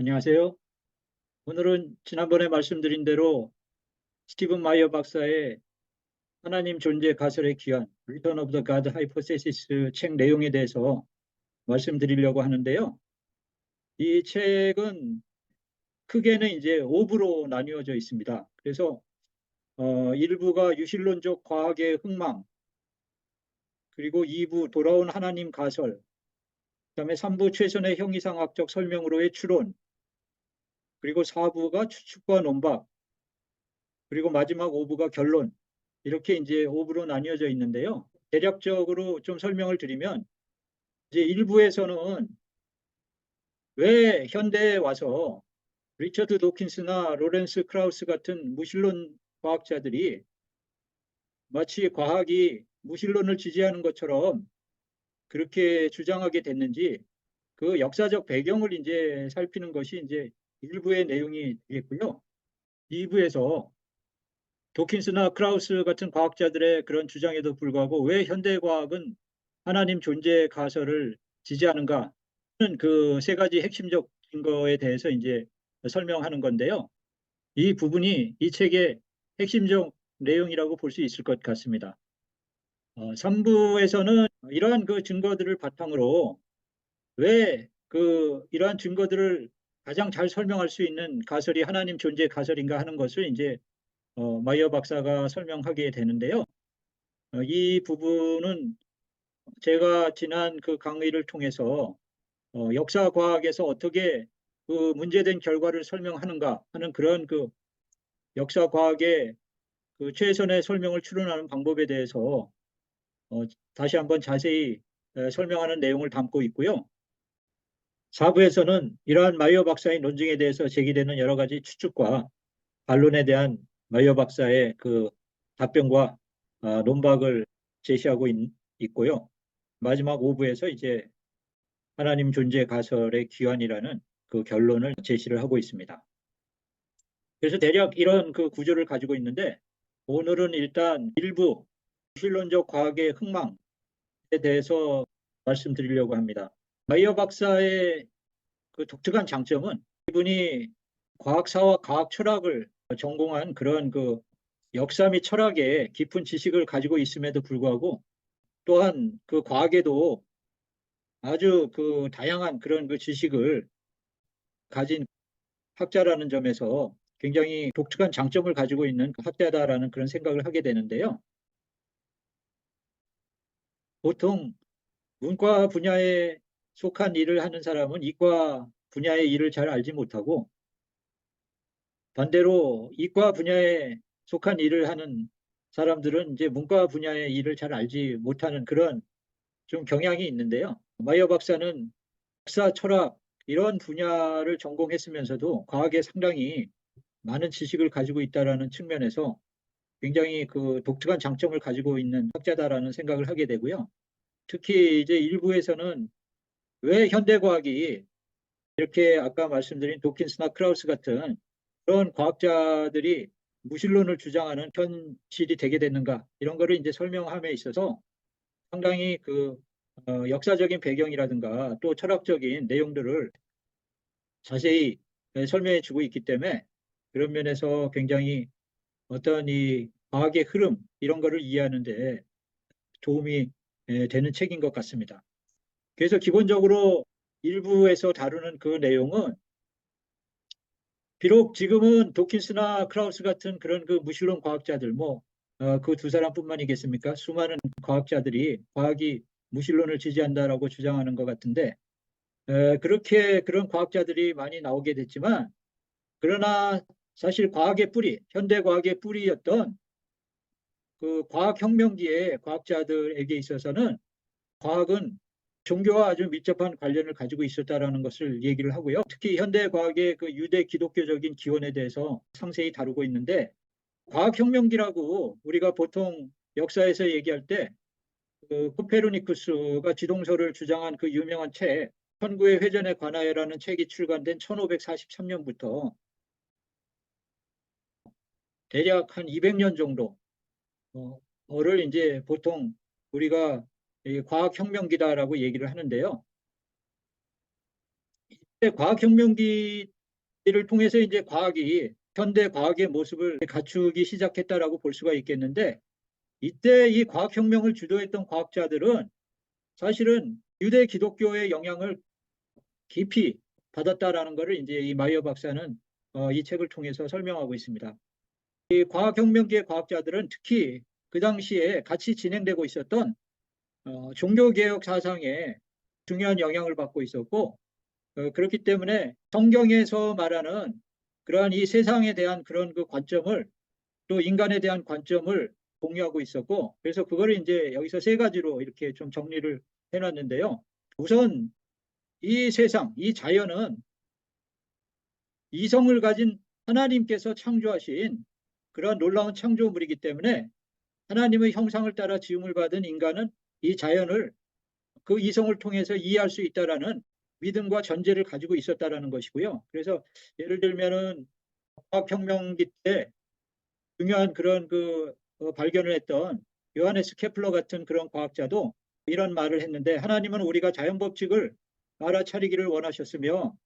안녕하세요. 오늘은 지난번에 말씀드린 대로 스티븐 마이어 박사의 하나님 존재 가설의 귀환 Return of the God Hypothesis 책 내용에 대해서 말씀드리려고 하는데요. 이 책은 크게는 이제 5부로 나뉘어져 있습니다. 그래서 어, 일부가 유실론적 과학의 흥망, 그리고 2부 돌아온 하나님 가설, 그 다음에 3부 최선의 형이상학적 설명으로의 추론, 그리고 4부가 추측과 논박, 그리고 마지막 5부가 결론. 이렇게 이제 5부로 나뉘어져 있는데요. 대략적으로 좀 설명을 드리면 이제 1부에서는 왜 현대에 와서 리처드 도킨스나 로렌스 크라우스 같은 무신론 과학자들이 마치 과학이 무신론을 지지하는 것처럼 그렇게 주장하게 됐는지 그 역사적 배경을 이제 살피는 것이 이제 일부의 내용이 되겠고요. 2부에서 도킨스나 크라우스 같은 과학자들의 그런 주장에도 불구하고 왜 현대 과학은 하나님 존재 가설을 지지하는가 하는 그 세 가지 핵심적 증거에 대해서 이제 설명하는 건데요. 이 부분이 이 책의 핵심적 내용이라고 볼 수 있을 것 같습니다. 어, 3부에서는 이러한 그 증거들을 바탕으로 왜 그 이러한 증거들을 가장 잘 설명할 수 있는 가설이 하나님 존재 가설인가 하는 것을 이제 어, 마이어 박사가 설명하게 되는데요. 어, 이 부분은 제가 지난 그 강의를 통해서 어, 역사 과학에서 어떻게 그 문제된 결과를 설명하는가 하는 그런 그 역사 과학의 그 최선의 설명을 추론하는 방법에 대해서 어, 다시 한번 자세히 에, 설명하는 내용을 담고 있고요. 4부에서는 이러한 마이어 박사의 논증에 대해서 제기되는 여러 가지 추측과 반론에 대한 마이어 박사의 그 답변과 아, 논박을 제시하고 있, 있고요. 마지막 5부에서 이제 하나님 존재 가설의 귀환이라는 그 결론을 제시를 하고 있습니다. 그래서 대략 이런 그 구조를 가지고 있는데 오늘은 일단 일부 실론적 과학의 흥망에 대해서 말씀드리려고 합니다. 마이어 박사의 그 독특한 장점은 이분이 과학사와 과학 철학을 전공한 그런 그 역사 및 철학에 깊은 지식을 가지고 있음에도 불구하고 또한 그 과학에도 아주 그 다양한 그런 그 지식을 가진 학자라는 점에서 굉장히 독특한 장점을 가지고 있는 학자다라는 그런 생각을 하게 되는데요. 보통 문과 분야에 속한 일을 하는 사람은 이과 분야의 일을 잘 알지 못하고 반대로 이과 분야에 속한 일을 하는 사람들은 이제 문과 분야의 일을 잘 알지 못하는 그런 좀 경향이 있는데요. 마이어 박사는 역사, 철학 이런 분야를 전공했으면서도 과학에 상당히 많은 지식을 가지고 있다라는 측면에서 굉장히 그 독특한 장점을 가지고 있는 학자다라는 생각을 하게 되고요. 특히 이제 일부에서는 왜 현대과학이 이렇게 아까 말씀드린 도킨스나 크라우스 같은 그런 과학자들이 무신론을 주장하는 현실이 되게 됐는가 이런 거를 이제 설명함에 있어서 상당히 그 어, 역사적인 배경이라든가 또 철학적인 내용들을 자세히 예, 설명해 주고 있기 때문에 그런 면에서 굉장히 어떤 이 과학의 흐름 이런 거를 이해하는데 도움이 예, 되는 책인 것 같습니다. 그래서 기본적으로 일부에서 다루는 그 내용은 비록 지금은 도킨스나 크라우스 같은 그런 그 무신론 과학자들 뭐 그 두 사람뿐만이겠습니까? 수많은 과학자들이 과학이 무신론을 지지한다라고 주장하는 것 같은데 에, 그렇게 그런 과학자들이 많이 나오게 됐지만 그러나 사실 과학의 뿌리, 현대 과학의 뿌리였던 그 과학 혁명기의 과학자들에게 있어서는 과학은 종교와 아주 밀접한 관련을 가지고 있었다라는 것을 얘기를 하고요. 특히 현대 과학의 그 유대 기독교적인 기원에 대해서 상세히 다루고 있는데 과학혁명기라고 우리가 보통 역사에서 얘기할 때 그 코페르니쿠스가 지동설을 주장한 그 유명한 책 천구의 회전에 관하여라는 책이 출간된 1543년부터 대략 한 200년 정도 어, 를 이제 보통 우리가 과학혁명기다라고 얘기를 하는데요. 과학혁명기를 통해서 이제 과학이 현대 과학의 모습을 갖추기 시작했다라고 볼 수가 있겠는데 이때 이 과학혁명을 주도했던 과학자들은 사실은 유대 기독교의 영향을 깊이 받았다라는 것을 이제 이 마이어 박사는 어, 이 책을 통해서 설명하고 있습니다. 이 과학혁명기의 과학자들은 특히 그 당시에 같이 진행되고 있었던 어, 종교개혁 사상에 중요한 영향을 받고 있었고 어, 그렇기 때문에 성경에서 말하는 그러한 이 세상에 대한 그런 그 관점을 또 인간에 대한 관점을 공유하고 있었고 그래서 그거를 이제 여기서 세 가지로 이렇게 좀 정리를 해놨는데요. 우선 이 세상, 이 자연은 이성을 가진 하나님께서 창조하신 그런 놀라운 창조물이기 때문에 하나님의 형상을 따라 지음을 받은 인간은 이 자연을 그 이성을 통해서 이해할 수 있다라는 믿음과 전제를 가지고 있었다라는 것이고요. 그래서 예를 들면은 과학혁명기 때 중요한 그런 그 어, 발견을 했던 요하네스 케플러 같은 그런 과학자도 이런 말을 했는데 하나님은 우리가 자연 법칙을 알아차리기를 원하셨으며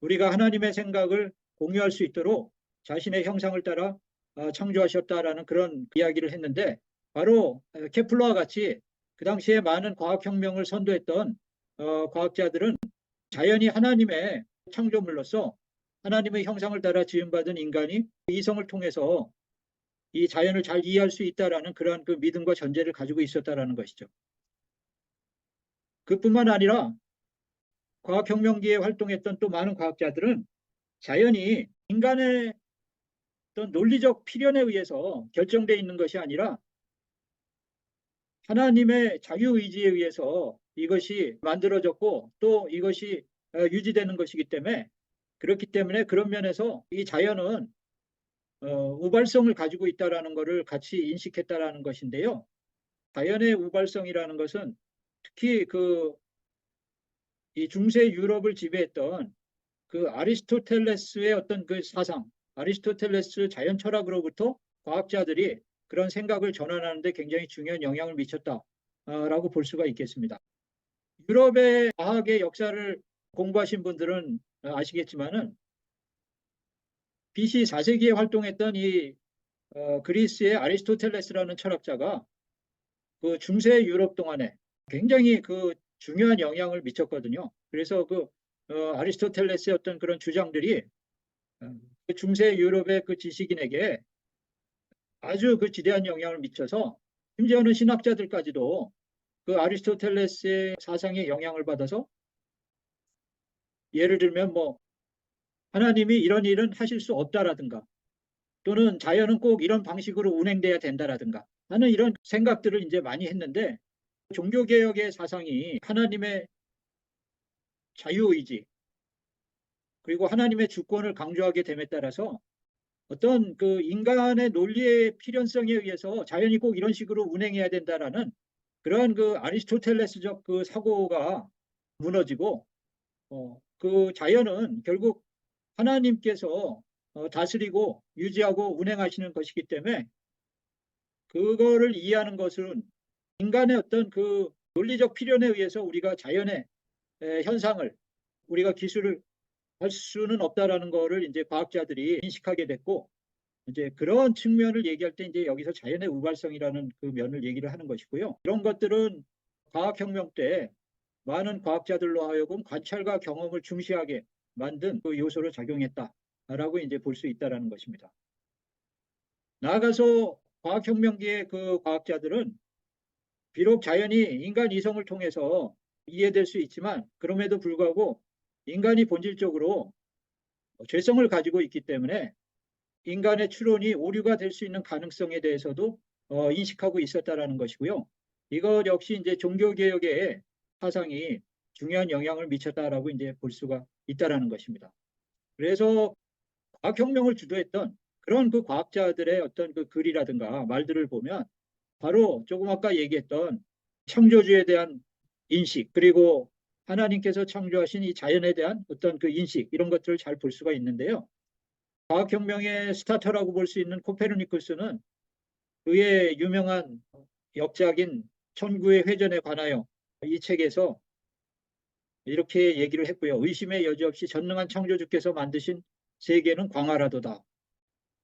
우리가 하나님의 생각을 공유할 수 있도록 자신의 형상을 따라 어, 창조하셨다라는 그런 이야기를 했는데 바로 어, 케플러와 같이 그 당시에 많은 과학혁명을 선도했던 어, 과학자들은 자연이 하나님의 창조물로서 하나님의 형상을 따라 지음받은 인간이 이성을 통해서 이 자연을 잘 이해할 수 있다라는 그러한 그 믿음과 전제를 가지고 있었다라는 것이죠. 그뿐만 아니라 과학혁명기에 활동했던 또 많은 과학자들은 자연이 인간의 어떤 논리적 필연에 의해서 결정되어 있는 것이 아니라 하나님의 자유 의지에 의해서 이것이 만들어졌고 또 이것이 어, 유지되는 것이기 때문에 그렇기 때문에 그런 면에서 이 자연은 어, 우발성을 가지고 있다라는 것을 같이 인식했다라는 것인데요. 자연의 우발성이라는 것은 특히 그 이 중세 유럽을 지배했던 그 아리스토텔레스의 어떤 그 사상, 아리스토텔레스 자연 철학으로부터 과학자들이 그런 생각을 전환하는데 굉장히 중요한 영향을 미쳤다라고 볼 수가 있겠습니다. 유럽의 과학의 역사를 공부하신 분들은 아시겠지만은 BC 4세기에 활동했던 이 어, 그리스의 아리스토텔레스라는 철학자가 그 중세 유럽 동안에 굉장히 그 중요한 영향을 미쳤거든요. 그래서 그 어, 아리스토텔레스의 어떤 그런 주장들이 어, 그 중세 유럽의 그 지식인에게 아주 그 지대한 영향을 미쳐서 심지어는 신학자들까지도 그 아리스토텔레스의 사상에 영향을 받아서 예를 들면 뭐 하나님이 이런 일은 하실 수 없다라든가 또는 자연은 꼭 이런 방식으로 운행돼야 된다라든가 하는 이런 생각들을 이제 많이 했는데 종교개혁의 사상이 하나님의 자유의지 그리고 하나님의 주권을 강조하게 됨에 따라서 어떤 그 인간의 논리의 필연성에 의해서 자연이 꼭 이런 식으로 운행해야 된다라는 그러한 그 아리스토텔레스적 그 사고가 무너지고 어, 그 자연은 결국 하나님께서 어, 다스리고 유지하고 운행하시는 것이기 때문에 그거를 이해하는 것은 인간의 어떤 그 논리적 필연에 의해서 우리가 자연의 에, 현상을 우리가 기술을 할 수는 없다라는 것을 이제 과학자들이 인식하게 됐고 이제 그런 측면을 얘기할 때 이제 여기서 자연의 우발성이라는 그 면을 얘기를 하는 것이고요. 이런 것들은 과학혁명 때 많은 과학자들로 하여금 관찰과 경험을 중시하게 만든 그 요소로 작용했다라고 이제 볼 수 있다라는 것입니다. 나아가서 과학혁명기의 그 과학자들은 비록 자연이 인간 이성을 통해서 이해될 수 있지만 그럼에도 불구하고 인간이 본질적으로 죄성을 가지고 있기 때문에 인간의 추론이 오류가 될 수 있는 가능성에 대해서도 어, 인식하고 있었다라는 것이고요. 이것 역시 이제 종교 개혁의 사상이 중요한 영향을 미쳤다라고 이제 볼 수가 있다라는 것입니다. 그래서 과학혁명을 주도했던 그런 그 과학자들의 어떤 그 글이라든가 말들을 보면 바로 조금 아까 얘기했던 창조주에 대한 인식 그리고 하나님께서 창조하신 이 자연에 대한 어떤 그 인식 이런 것들을 잘 볼 수가 있는데요. 과학혁명의 스타터라고 볼 수 있는 코페르니쿠스는 그의 유명한 역작인 천구의 회전에 관하여 이 책에서 이렇게 얘기를 했고요. 의심의 여지 없이 전능한 창조주께서 만드신 세계는 광활하도다.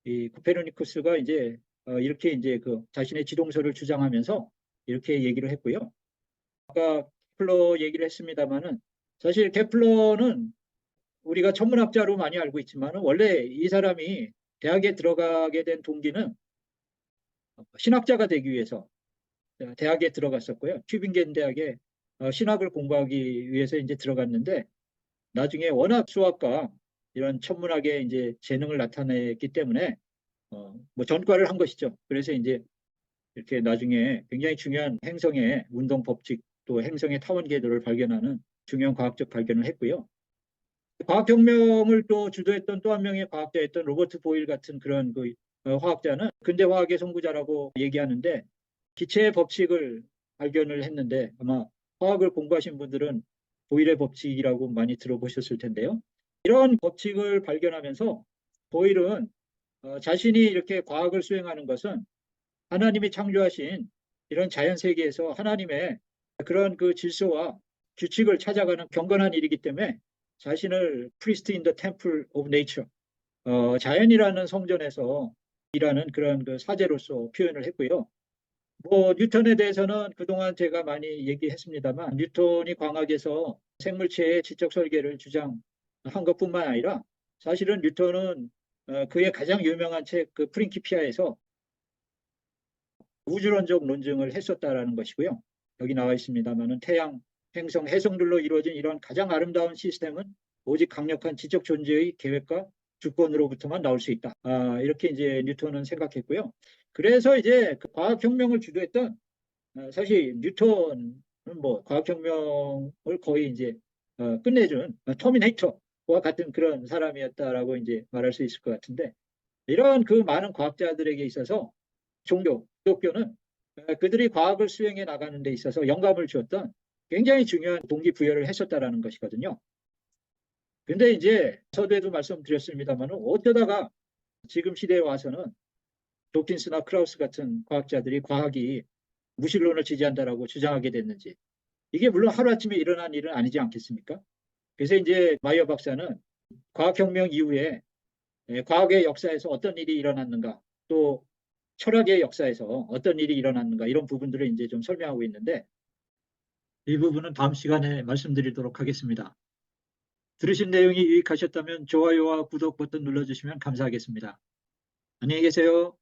이 코페르니쿠스가 이제 어, 이렇게 이제 그 자신의 지동설을 주장하면서 이렇게 얘기를 했고요. 아까 케플러 얘기를 했습니다만은 사실 케플러는 우리가 천문학자로 많이 알고 있지만 원래 이 사람이 대학에 들어가게 된 동기는 신학자가 되기 위해서 대학에 들어갔었고요. 튜빙겐 대학에 어, 신학을 공부하기 위해서 이제 들어갔는데 나중에 워낙 수학과 이런 천문학에 이제 재능을 나타냈기 때문에 어, 뭐 전과를 한 것이죠. 그래서 이제 이렇게 나중에 굉장히 중요한 행성의 운동 법칙 또 행성의 타원 궤도를 발견하는 중요한 과학적 발견을 했고요. 과학혁명을 또 주도했던 또 한 명의 과학자였던 로버트 보일 같은 그런 그 어, 화학자는 근대 화학의 선구자라고 얘기하는데 기체의 법칙을 발견을 했는데 아마 화학을 공부하신 분들은 보일의 법칙이라고 많이 들어보셨을 텐데요. 이런 법칙을 발견하면서 보일은 어, 자신이 이렇게 과학을 수행하는 것은 하나님이 창조하신 이런 자연 세계에서 하나님의 그런 그 질서와 규칙을 찾아가는 경건한 일이기 때문에 자신을 priest in the temple of nature, 어, 자연이라는 성전에서 일하는 그런 그 사제로서 표현을 했고요. 뭐 뉴턴에 대해서는 그동안 제가 많이 얘기했습니다만 뉴턴이 광학에서 생물체의 지적 설계를 주장한 것뿐만 아니라 사실은 뉴턴은 어, 그의 가장 유명한 책 그 프린키피아에서 우주론적 논증을 했었다라는 것이고요. 여기 나와 있습니다만은 태양, 행성, 해성들로 이루어진 이런 가장 아름다운 시스템은 오직 강력한 지적 존재의 계획과 주권으로부터만 나올 수 있다. 아, 이렇게 이제 뉴턴은 생각했고요. 그래서 이제 그 과학혁명을 주도했던 어, 사실 뉴턴은 뭐 과학혁명을 거의 이제 어, 끝내준 어, 터미네이터와 같은 그런 사람이었다라고 이제 말할 수 있을 것 같은데 이런 그 많은 과학자들에게 있어서 종교, 기독교는 어, 그들이 과학을 수행해 나가는 데 있어서 영감을 주었던 굉장히 중요한 동기부여를 했었다라는 것이거든요. 근데 이제 서두에도 말씀드렸습니다만 어쩌다가 지금 시대에 와서는 도킨스나 크라우스 같은 과학자들이 과학이 무신론을 지지한다라고 주장하게 됐는지 이게 물론 하루아침에 일어난 일은 아니지 않겠습니까? 그래서 이제 마이어 박사는 과학혁명 이후에 예, 과학의 역사에서 어떤 일이 일어났는가 또 철학의 역사에서 어떤 일이 일어났는가 이런 부분들을 이제 좀 설명하고 있는데 이 부분은 다음 시간에 말씀드리도록 하겠습니다. 들으신 내용이 유익하셨다면 좋아요와 구독 버튼 눌러주시면 감사하겠습니다. 안녕히 계세요.